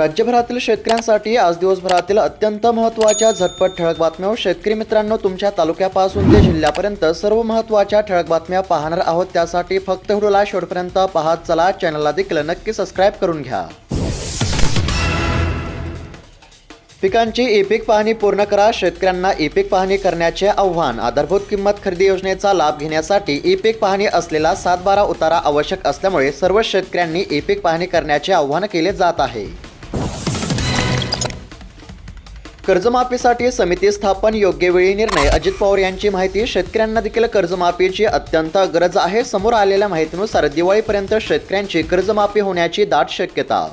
राज्यभरातील शेतकऱ्यांसाठी आज दिवसभरातील अत्यंत महत्त्वाच्या झटपट ठळक बातम्या हो. शेतकरी मित्रांनो तुमच्या तालुक्यापासून ते जिल्ह्यापर्यंत सर्व महत्त्वाच्या ठळक बातम्या पाहणार आहोत. त्यासाठी फक्त व्हिडिओला शेवटपर्यंत पाहत चला. चॅनलला देखील नक्की सबस्क्राईब करून घ्या. पिकांची ई पीक पाहणी पूर्ण करा. शेतकऱ्यांना ई पीक पाहणी करण्याचे आव्हान. आधारभूत किंमत खरेदी योजनेचा लाभ घेण्यासाठी ई पीक पाहणी असलेला सात बारा उतारा आवश्यक असल्यामुळे सर्व शेतकऱ्यांनी ई पीक पाहणी करण्याचे आव्हान केले जात आहे. कर्जमाफीसाठी समिती स्थापन योग्य वेळी निर्णय. अजित पवार यांची माहिती शेतकऱ्यांना देखील कर्जमाफीची अत्यंत गरज आहे. समोर आलेल्या माहितीनुसार दिवाळीपर्यंत शेतकऱ्यांची कर्जमाफी होण्याची दाट शक्यता.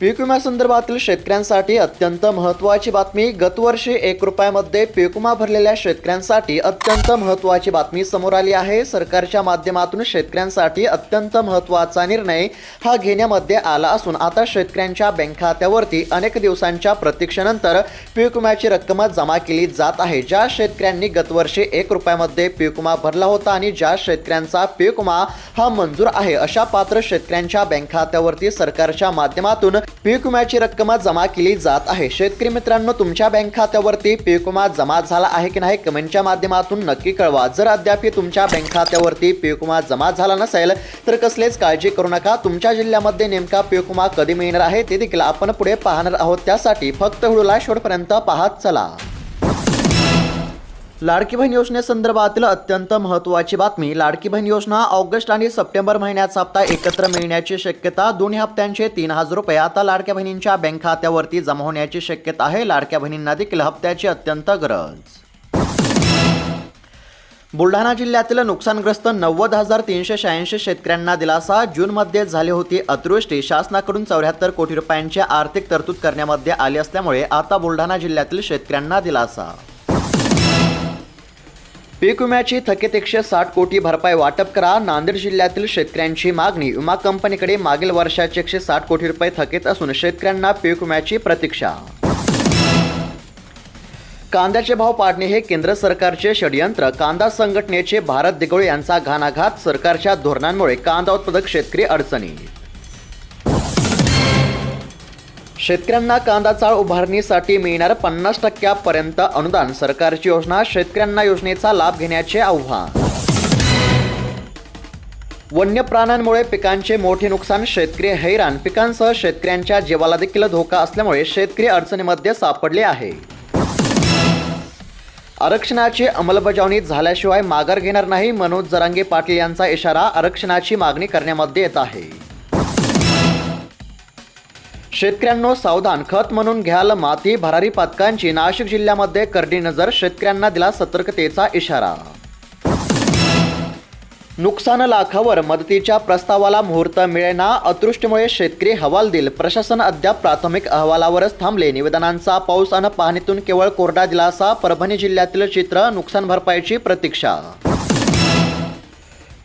पीक विम्यासंदर्भातील शेतकऱ्यांसाठी अत्यंत महत्त्वाची बातमी. गतवर्षी एक रुपयामध्ये पीक विमा भरलेल्या शेतकऱ्यांसाठी अत्यंत महत्त्वाची बातमी समोर आली आहे. सरकारच्या माध्यमातून शेतकऱ्यांसाठी अत्यंत महत्त्वाचा निर्णय हा घेण्यामध्ये आला असून आता शेतकऱ्यांच्या बँक खात्यावरती अनेक दिवसांच्या प्रतीक्षेनंतर पीक विम्याची रक्कम जमा केली जात आहे. ज्या शेतकऱ्यांनी गतवर्षी एक रुपयामध्ये पीक विमा भरला होता आणि ज्या शेतकऱ्यांचा पीक विमा हा मंजूर आहे अशा पात्र शेतकऱ्यांच्या बँक खात्यावरती सरकारच्या माध्यमातून पीक विम्याची रक्कम जमा केली जात आहे. शेतकरी मित्रांनो तुमच्या बँक खात्यावरती पीक विमा जमा झाला आहे की नाही कमेंटच्या माध्यमातून नक्की कळवा. जर अद्याप तुमच्या बँक खात्यावरती पीक विमा जमा झाला नसेल तर कसलेच काळजी करू नका. तुमच्या जिल्ह्यामध्ये नेमका पीक विमा कधी मिळणार आहे ते देखील आपण पुढे पाहणार आहोत. त्यासाठी फक्त व्हिडिओला शेवटपर्यंत पाहत चला. लाडकी बहीण योजनेसंदर्भातील अत्यंत महत्त्वाची बातमी. लाडकी बहीण योजना ऑगस्ट आणि सप्टेंबर महिन्याचा हप्ता एकत्र मिळण्याची शक्यता दोन्ही हप्त्यांचे तीन हजार रुपये. आता लाडक्या बहिणींच्या बँक खात्यावरती जमा होण्याची शक्यता आहे. लाडक्या बहिणींना देखील हप्त्याची अत्यंत गरज. बुलढाणा जिल्ह्यातील नुकसानग्रस्त नव्वद हजार तीनशे शहाऐंशी शेतकऱ्यांना दिलासा. जूनमध्ये झाली होती अतिवृष्टी. शासनाकडून चौऱ्याहत्तर कोटी रुपयांची आर्थिक तरतूद करण्यामध्ये आली असल्यामुळे आता बुलढाणा जिल्ह्यातील शेतकऱ्यांना दिलासा. पीक विम्याची थकीत एकशे साठ कोटी भरपाई वाटप करा. नांदेड जिल्ह्यातील शेतकऱ्यांची मागणी. विमा कंपनीकडे मागील वर्षाचे एकशे साठ कोटी रुपये थकीत असून शेतकऱ्यांना पीक विम्याची प्रतीक्षा. कांद्याचे भाव पाडणे हे केंद्र सरकारचे षडयंत्र. कांदा संघटनेचे भारत दिगोळे यांचा घाणाघात. सरकारच्या धोरणांमुळे कांदा उत्पादक शेतकरी अडचणी शेतकऱ्यांना कांदा चाळ उभारणीसाठी मिळणार पन्नास टक्क्यापर्यंत अनुदान. सरकारची योजना शेतकऱ्यांना योजनेचा लाभ घेण्याचे आव्हान. वन्य प्राण्यांमुळे पिकांचे मोठे नुकसान शेतकरी हैराण. पिकांसह शेतकऱ्यांच्या जीवाला देखील धोका असल्यामुळे शेतकरी अडचणीमध्ये सापडले आहे. आरक्षणाची अंमलबजावणी झाल्याशिवाय माघार घेणार नाही मनोज जरांगे पाटील यांचा इशारा आरक्षणाची मागणी करण्यामध्ये येत आहे. शेतकऱ्यांनो सावधान. खत म्हणून घ्याल माती भरारी पथकांची नाशिक जिल्ह्यामध्ये करडी नजर. शेतकऱ्यांना दिला सतर्कतेचा इशारा. नुकसान लाखावर मदतीच्या प्रस्तावाला मुहूर्त मिळेना. अतृष्टीमुळे शेतकरी हवालदिल प्रशासन अद्याप प्राथमिक अहवालावरच थांबले. निवेदनांचा पाऊस आणि पाहणीतून केवळ कोरडा दिलासा. परभणी जिल्ह्यातील चित्र नुकसान भरपाईची प्रतीक्षा.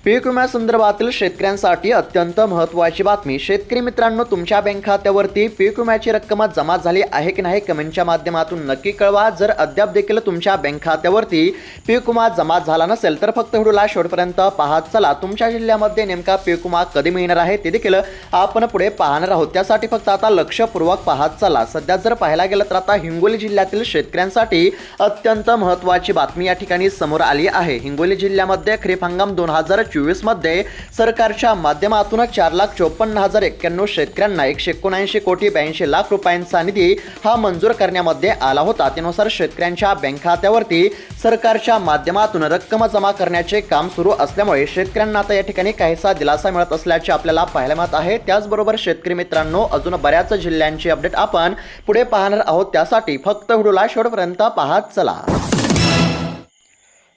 पीक विम्यासंदर्भातील शेतकऱ्यांसाठी अत्यंत महत्त्वाची बातमी. शेतकरी मित्रांनो तुमच्या बँक खात्यावरती पीक विम्याची रक्कम जमा झाली आहे की नाही कमेंटच्या माध्यमातून नक्की कळवा. जर अद्याप देखील तुमच्या बँक खात्यावरती पीक विमा जमा झाला नसेल तर फक्त व्हिडिओला शेवटपर्यंत पाहत चला. तुमच्या जिल्ह्यामध्ये नेमका पीक विमा कधी मिळणार आहे ते देखील आपण पुढे पाहणार आहोत. त्यासाठी फक्त आता लक्षपूर्वक पाहत चला. सध्या जर पाहायला गेलं तर आता हिंगोली जिल्ह्यातील शेतकऱ्यांसाठी अत्यंत महत्त्वाची बातमी या ठिकाणी समोर आली आहे. हिंगोली जिल्ह्यामध्ये खरीप हंगाम दोन हजार चोवीसमध्ये सरकारच्या माध्यमातून चार लाख चोपन्न हजार एक्क्याण्णव शेतकऱ्यांना एकशे एकोणऐंशी कोटी ब्याऐंशी लाख रुपयांचा निधी हा मंजूर करण्यामध्ये आला होता. त्यानुसार शेतकऱ्यांच्या बँक खात्यावरती सरकारच्या माध्यमातून रक्कम जमा करण्याचे काम सुरू असल्यामुळे शेतकऱ्यांना आता या ठिकाणी काहीसा दिलासा मिळत असल्याचे आपल्याला पाहायला मिळत आहे. त्याचबरोबर शेतकरी मित्रांनो अजून बऱ्याच जिल्ह्यांची अपडेट आपण पुढे पाहणार आहोत. त्यासाठी फक्त व्हिडिओला शेवटपर्यंत पाहत चला.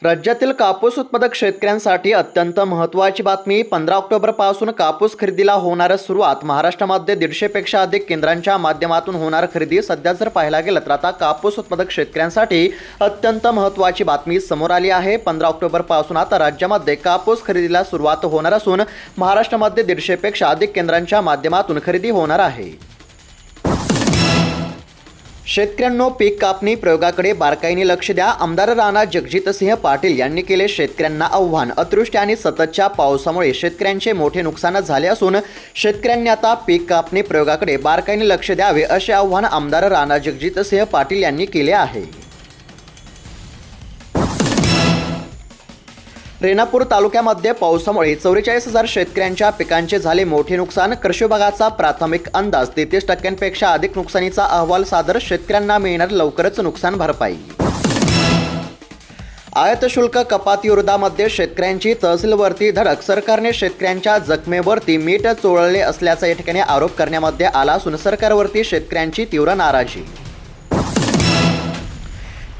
राज्यातील कापूस उत्पादक शेतकऱ्यांसाठी अत्यंत महत्त्वाची बातमी. पंधरा ऑक्टोबरपासून कापूस खरेदीला होणार सुरुवात. महाराष्ट्रामध्ये दीडशेपेक्षा अधिक केंद्रांच्या माध्यमातून होणार खरेदी. सध्या जर पाहायला गेलं तर आता कापूस उत्पादक शेतकऱ्यांसाठी अत्यंत महत्त्वाची बातमी समोर आली आहे. पंधरा ऑक्टोबरपासून आता राज्यामध्ये कापूस खरेदीला सुरुवात होणार असून महाराष्ट्रामध्ये दीडशेपेक्षा अधिक केंद्रांच्या माध्यमातून खरेदी होणार आहे. शेतकऱ्यांनो पीक कापणी प्रयोगाकडे बारकाईने लक्ष द्या. आमदार राणा जगजितसिंह पाटील यांनी केले शेतकऱ्यांना आव्हान. अतृष्टी आणि सततच्या पावसामुळे शेतकऱ्यांचे मोठे नुकसान झाले असून शेतकऱ्यांनी आता पीक कापणी प्रयोगाकडे बारकाईने लक्ष द्यावे असे आव्हान आमदार राणा जगजितसिंह पाटील यांनी केले आहे. रेणापूर तालुक्यामध्ये पावसामुळे चौवेचाळीस हजार शेतकऱ्यांच्या पिकांचे झाले मोठे नुकसान. कृषी विभागाचा प्राथमिक अंदाज तेहतीस टक्क्यांपेक्षा अधिक नुकसानीचा अहवाल सादर शेतकऱ्यांना मिळणार लवकरच नुकसान भरपाई. आयात शुल्क कपाती विरोधामध्ये शेतकऱ्यांची तहसीलवरती धडक सरकारने शेतकऱ्यांच्या जखमेवरती मीठ चोळले असल्याचा या ठिकाणी आरोप करण्यामध्ये आला असून सरकारवरती शेतकऱ्यांची तीव्र नाराजी.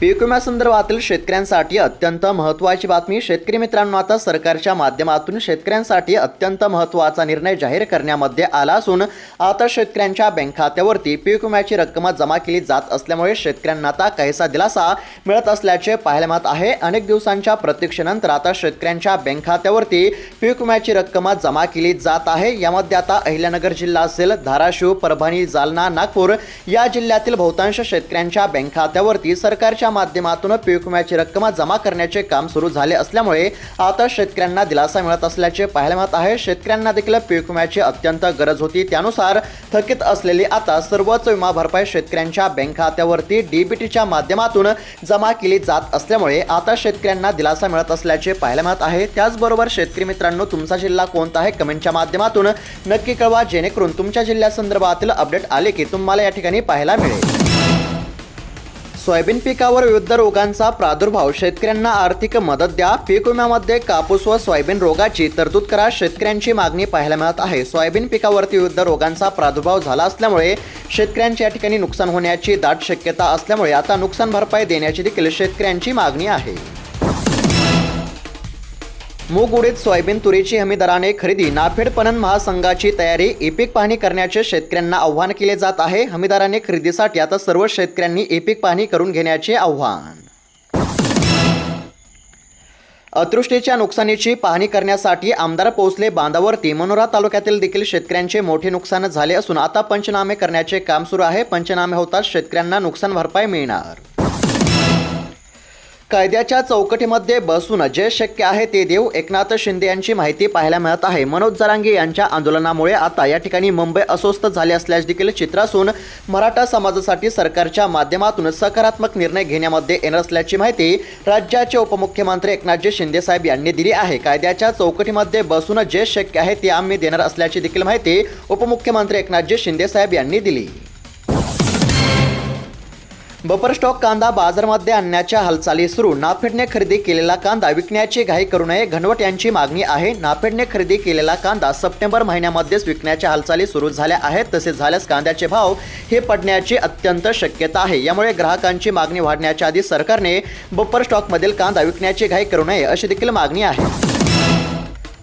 पीक विम्यासंदर्भातील शेतकऱ्यांसाठी अत्यंत महत्त्वाची बातमी. शेतकरी मित्रांनो आता सरकारच्या माध्यमातून शेतकऱ्यांसाठी अत्यंत महत्त्वाचा निर्णय जाहीर करण्यामध्ये आला असून आता शेतकऱ्यांच्या बँक खात्यावरती पीक विम्याची रक्कम जमा केली जात असल्यामुळे शेतकऱ्यांना आता काहीसा दिलासा मिळत असल्याचे पाहायला मिळत आहे. अनेक दिवसांच्या प्रतीक्षेनंतर आता शेतकऱ्यांच्या बँक खात्यावरती पीक विम्याची रक्कम जमा केली जात आहे. यामध्ये आता अहिल्यानगर जिल्हा असेल धाराशिव परभणी जालना नागपूर या जिल्ह्यातील बहुतांश शेतकऱ्यांच्या बँक खात्यावरती सरकारच्या माध्यमातून पीक विम्याची रक्कम जमा करण्याचे काम सुरू झाले असल्यामुळे आता शेतकऱ्यांना दिलासा मिळत असल्याचे पाहायला मिळत आहे. शेतकऱ्यांना देखील पीक विम्याची अत्यंत गरज होती. त्यानुसार थकीत असलेली आता सर्वच विमा भरपाई शेतकऱ्यांच्या बँक खात्यावरती डीबीटीच्या माध्यमातून जमा केली जात असल्यामुळे आता शेतकऱ्यांना दिलासा मिळत असल्याचे पाहायला मिळत आहे. त्याचबरोबर शेतकरी मित्रांनो तुमचा जिल्हा कोणता आहे? कमेंटच्या माध्यमातून नक्की कळवा जेणेकरून तुमच्या जिल्ह्यासंदर्भातील अपडेट आले की तुम्हाला या ठिकाणी पाहायला मिळेल. सोयाबीन पिकावर विविध रोगांचा प्रादुर्भाव शेतकऱ्यांना आर्थिक मदत द्या. पीक विम्यामध्ये कापूस व सोयाबीन रोगाची तरतूद करा. शेतकऱ्यांची मागणी पाहायला मिळत आहे. सोयाबीन पिकावरती विविध रोगांचा प्रादुर्भाव झाला असल्यामुळे शेतकऱ्यांच्या ठिकाणी नुकसान होण्याची दाट शक्यता असल्यामुळे आता नुकसान भरपाई देण्याची देखील शेतकऱ्यांची मागणी आहे. मूग उडीद सोयाबीन तुरीची हमी दराने खरेदी. नाफेड पणन महासंघाची तयारी एपिक पाहणी करण्याचे शेतकऱ्यांना आव्हान केले जात आहे. हमीदाराने खरेदीसाठी आता सर्व शेतकऱ्यांनी एपिक पाहणी करून घेण्याचे आव्हान. अतृष्टीच्या नुकसानीची पाहणी करण्यासाठी आमदार पोहोचले बांधावरती. मनोरा तालुक्यातील देखील शेतकऱ्यांचे मोठे नुकसान झाले असून आता पंचनामे करण्याचे काम सुरू आहे. पंचनामे होताच शेतकऱ्यांना नुकसान भरपाई मिळणार. कायद्याच्या चौकटीमध्ये बसून जे शक्य आहे ते देऊ एकनाथ शिंदे यांची माहिती पाहायला मिळत आहे. मनोज जरांगे यांच्या आंदोलनामुळे आता या ठिकाणी मुंबई अस्वस्थ झाले असल्याचे देखील चित्र असून मराठा समाजासाठी सरकारच्या माध्यमातून सकारात्मक निर्णय घेण्यामध्ये येणार असल्याची माहिती राज्याचे उपमुख्यमंत्री एकनाथजी शिंदे साहेब यांनी दिली आहे. कायद्याच्या चौकटीमध्ये बसून जे शक्य आहे ते आम्ही देणार असल्याची देखील माहिती उपमुख्यमंत्री एकनाथजी शिंदे साहेब यांनी दिली. बफर स्टॉक कांदा बाजारमध्ये आणण्याच्या हालचाली सुरू. नाफेडने खरेदी केलेला कांदा विकण्याची घाई करू नये घनवट यांची मागणी आहे. नाफेडने खरेदी केलेला कांदा सप्टेंबर महिन्यामध्येच विकण्याच्या हालचाली सुरू झाल्या आहेत. तसेच झाल्यास कांद्याचे भाव हे पडण्याची अत्यंत शक्यता आहे. यामुळे ग्राहकांची मागणी वाढण्याच्या आधी सरकारने बफर स्टॉकमधील कांदा विकण्याची घाई करू नये अशी देखील मागणी आहे.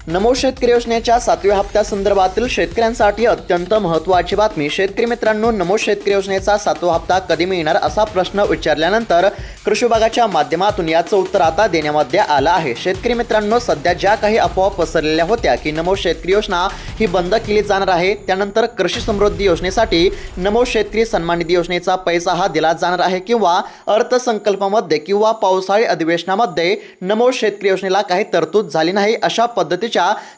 नमो शेतकरी योजनेच्या सातव्या हप्त्यासंदर्भातील शेतकऱ्यांसाठी अत्यंत महत्त्वाची बातमी. शेतकरी मित्रांनो नमो शेतकरी योजनेचा सातवा हप्ता कधी मिळणार असा प्रश्न विचारल्यानंतर कृषी विभागाच्या माध्यमातून याचं उत्तर आता देण्यामध्ये आलं आहे. शेतकरी मित्रांनो सध्या ज्या काही अफवा पसरलेल्या होत्या की नमो शेतकरी योजना ही बंद केली जाणार आहे त्यानंतर कृषी समृद्धी योजनेसाठी नमो शेतकरी सन्मान निधी योजनेचा पैसा हा दिला जाणार आहे किंवा अर्थसंकल्पामध्ये किंवा पावसाळी अधिवेशनामध्ये नमो शेतकरी योजनेला काही तरतूद झाली नाही अशा पद्धतीच्या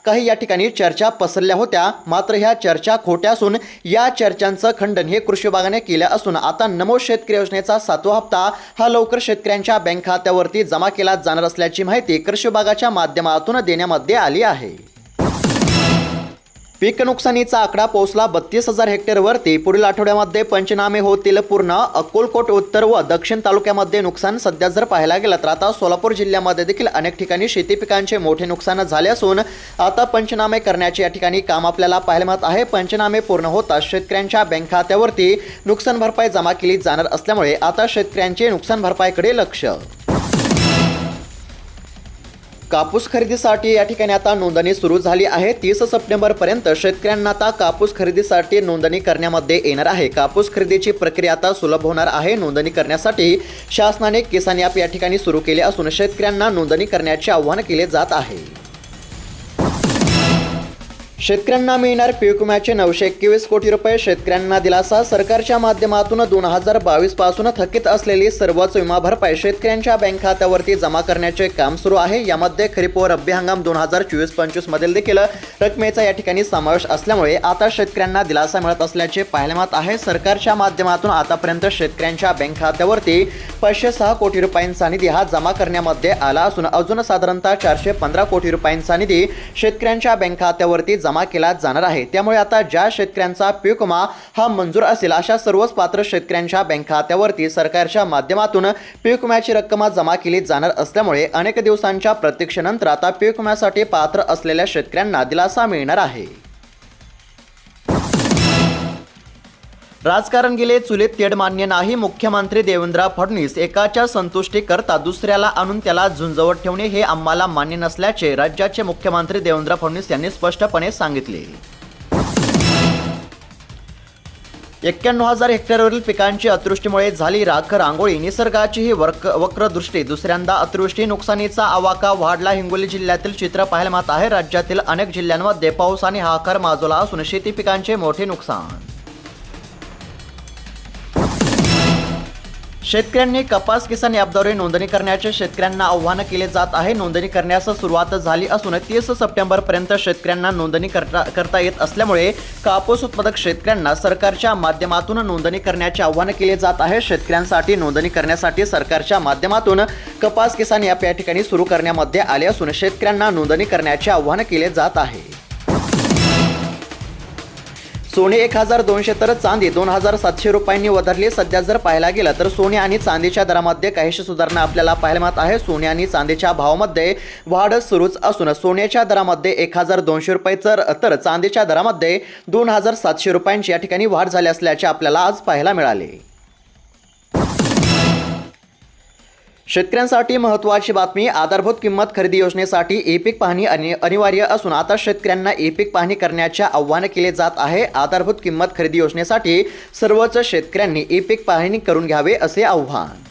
काही या ठिकाणी चर्चा पसरल्या होत्या. मात्र ह्या चर्चा खोट्या असून या चर्चांचं खंडन हे कृषी विभागाने केलं असून आता नमो शेतकरी योजनेचा सातवा हप्ता हा लवकर शेतकऱ्यांच्या बँक खात्यावरती जमा केला जाणार असल्याची माहिती कृषी विभागाच्या माध्यमातून देण्यामध्ये आली आहे. पीक नुकसानीचा आकडा पोहोचला बत्तीस हजार हेक्टरवरती. पुढील आठवड्यामध्ये पंचनामे होतील पूर्ण. अकोलकोट उत्तर व दक्षिण तालुक्यामध्ये नुकसान सध्या जर पाहायला गेलं तर आता सोलापूर जिल्ह्यामध्ये देखील अनेक ठिकाणी शेती पिकांचे मोठे नुकसान झाले असून आता पंचनामे करण्याचे या ठिकाणी काम आपल्याला पाहायला मिळत आहे. पंचनामे पूर्ण होताच शेतकऱ्यांच्या बँक खात्यावरती. नुकसान भरपाई जमा केली जाणार असल्यामुळे आता शेतकऱ्यांचे नुकसान भरपाईकडे लक्ष. कापूस खरेदीसाठी या ठिकाणी आता नोंदणी सुरू झाली आहे. तीस सप्टेंबरपर्यंत शेतकऱ्यांना आता कापूस खरेदीसाठी नोंदणी करण्यामध्ये येणार आहे. कापूस खरेदीची प्रक्रिया आता सुलभ होणार आहे. नोंदणी करण्यासाठी शासनाने किसान ॲप या ठिकाणी सुरू केले असून शेतकऱ्यांना नोंदणी करण्याचे आवाहन केले जात आहे. शेतकऱ्यांना मिळणार पीक विम्याचे नऊशे एकवीस कोटी रुपये. शेतकऱ्यांना दिलासा सरकारच्या माध्यमातून दोन हजार बावीसपासून थकीत असलेली सर्वच विमा भरपाई शेतकऱ्यांच्या बँक खात्यावरती जमा करण्याचे काम सुरू आहे. यामध्ये खरीप व रब्बी हंगाम दोन हजार चोवीस पंचवीस मधील देखील रकमेचा या ठिकाणी समावेश असल्यामुळे आता शेतकऱ्यांना दिलासा मिळत असल्याचे पाहायला मिळत आहे. सरकारच्या माध्यमातून आतापर्यंत शेतकऱ्यांच्या बँक खात्यावरती पाचशे सहा कोटी रुपयांचा निधी हा जमा करण्यामध्ये आला असून अजून साधारणतः चारशे पंधरा कोटी रुपयांचा निधी शेतकऱ्यांच्या बँक खात्यावरती जमा केला जाणार आहे. त्यामुळे आता ज्या शेतकऱ्यांचा पीक विमा हा मंजूर असेल अशा सर्वच पात्र शेतकऱ्यांच्या बँक खात्यावरती सरकारच्या माध्यमातून पीक विम्याची रक्कम जमा केली जाणार असल्यामुळे अनेक दिवसांच्या प्रतीक्षेनंतर आता पीक विम्यासाठी पात्र असलेल्या शेतकऱ्यांना दिलासा मिळणार आहे. राजकारण गेले चुलीत तेढ मान्य नाही मुख्यमंत्री देवेंद्र फडणवीस एकाच्या संतुष्टी करता दुसऱ्याला आणून त्याला झुंजवत ठेवणे हे आम्हाला मान्य नसल्याचे राज्याचे मुख्यमंत्री देवेंद्र फडणवीस यांनी स्पष्टपणे सांगितले. एक्क्याण्णव हजार हेक्टरवरील पिकांची अतिवृष्टीमुळे झाली राख रांगोळी निसर्गाची ही वर्क वक्रदृष्टी दुसऱ्यांदा अतिवृष्टी नुकसानीचा आवाका वाढला. हिंगोली जिल्ह्यातील चित्र पाहायला मिळत आहे राज्यातील अनेक जिल्ह्यांमध्ये पाऊस आणि हाकार माजवला असून शेती पिकांचे मोठे नुकसान. शेतकऱ्यांनी कपास किसान ॲपद्वारे नोंदणी करण्याचे शेतकऱ्यांना आव्हान केले जात आहे. नोंदणी करण्यास सुरुवात झाली असून तीस सप्टेंबरपर्यंत शेतकऱ्यांना नोंदणी करता करता येत असल्यामुळे कापूस उत्पादक शेतकऱ्यांना सरकारच्या माध्यमातून नोंदणी करण्याचे आव्हान केले जात आहे. शेतकऱ्यांसाठी नोंदणी करण्यासाठी सरकारच्या माध्यमातून कपास किसान ॲप या ठिकाणी सुरू करण्यामध्ये आले असून शेतकऱ्यांना नोंदणी करण्याचे आव्हान केले जात आहे. सोने एक हजार दोनशे तर चांदी दोन हजार सातशे रुपयांनी वधारली. सध्या जर पाहायला गेलं तर सोने आणि चांदीच्या दरामध्ये काहीशी सुधारणा आपल्याला पाहायला मिळत आहे. सोने आणि चांदीच्या भावामध्ये वाढ सुरूच असून सोन्याच्या दरामध्ये एक हजार दोनशे रुपये तर तर चांदीच्या दरामध्ये दोन हजार सातशे रुपयांची या ठिकाणी वाढ झाली असल्याचे आपल्याला आज पाहायला मिळाले. शेतकऱ्यांसाठी महत्त्वाची बातमी आधारभूत किंमत खरेदी योजनेसाठी ई पीक पाहणी अनि अनिवार्य असून आता शेतकऱ्यांना ई पीक पाहणी करण्याचे आव्हान केले जात आहे. आधारभूत किंमत खरेदी योजनेसाठी सर्वच शेतकऱ्यांनी ई पीक पाहणी करून घ्यावे असे आव्हान.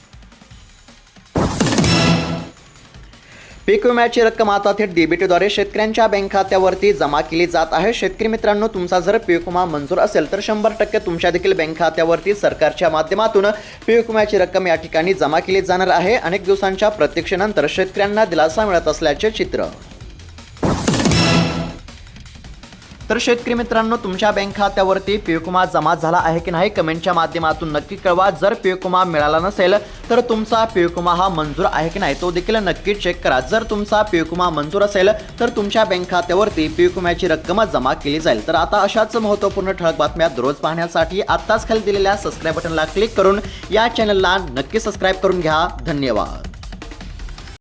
पीक विम्याची रक्कम आता थेट डीबीटीद्वारे शेतकऱ्यांच्या बँक खात्यावरती जमा केली जात आहे. शेतकरी मित्रांनो तुमचा जर पीक विमा मंजूर असेल तर शंभर टक्के तुमच्या देखील बँक खात्यावरती सरकारच्या माध्यमातून पीक विम्याची रक्कम या ठिकाणी जमा केली जाणार आहे. अनेक दिवसांच्या प्रतीक्षेनंतर शेतकऱ्यांना दिलासा मिळत असल्याचे चित्र. तर शेतकरी मित्रांनो तुमच्या बँक खात्यावरती पीक जमा झाला आहे की नाही कमेंटच्या माध्यमातून नक्की कळवा. जर पीक मिळाला नसेल तर तुमचा पीक हा मंजूर आहे की नाही तो देखील नक्की चेक करा. जर तुमचा पीक मंजूर असेल तर तुमच्या बँक खात्यावरती पीक विम्याची रक्कम जमा केली जाईल. तर आता अशाच महत्त्वपूर्ण ठळक बातम्या दररोज पाहण्यासाठी आत्ताच खाली दिलेल्या सबस्क्राईब बटनला क्लिक करून या चॅनलला नक्की सबस्क्राईब करून घ्या. धन्यवाद.